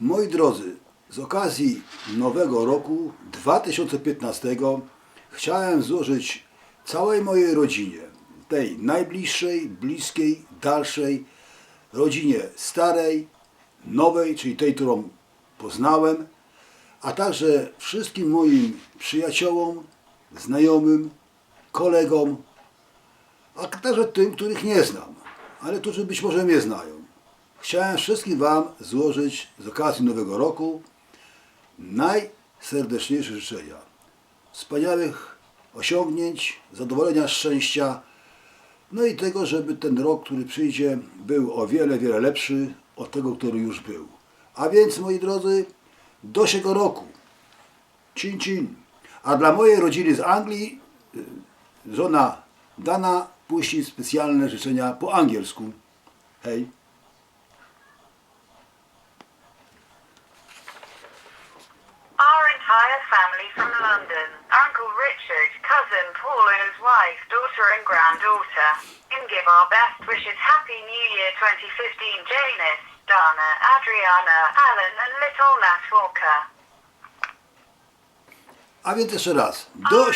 Moi drodzy, z okazji nowego roku 2015 chciałem złożyć całej mojej rodzinie, tej najbliższej, bliskiej, dalszej, rodzinie starej, nowej, czyli tej, którą poznałem, a także wszystkim moim przyjaciołom, znajomym, kolegom, a także tym, których nie znam, ale którzy być może mnie znają. Chciałem wszystkim Wam złożyć z okazji Nowego Roku najserdeczniejsze życzenia. Wspaniałych osiągnięć, zadowolenia, szczęścia, no i tego, żeby ten rok, który przyjdzie, był o wiele, wiele lepszy od tego, który już był. A więc, moi drodzy, do siego roku. Cin, cin. A dla mojej rodziny z Anglii y, żona Dana puści specjalne życzenia po angielsku. Hej. Family from London, Uncle Richard, cousin Paul and his wife, daughter and granddaughter, and give our best wishes. Happy New Year 2015 Janice, Dana, Adriana, Alan and little Nat Walker. A więc jeszcze raz. Do Our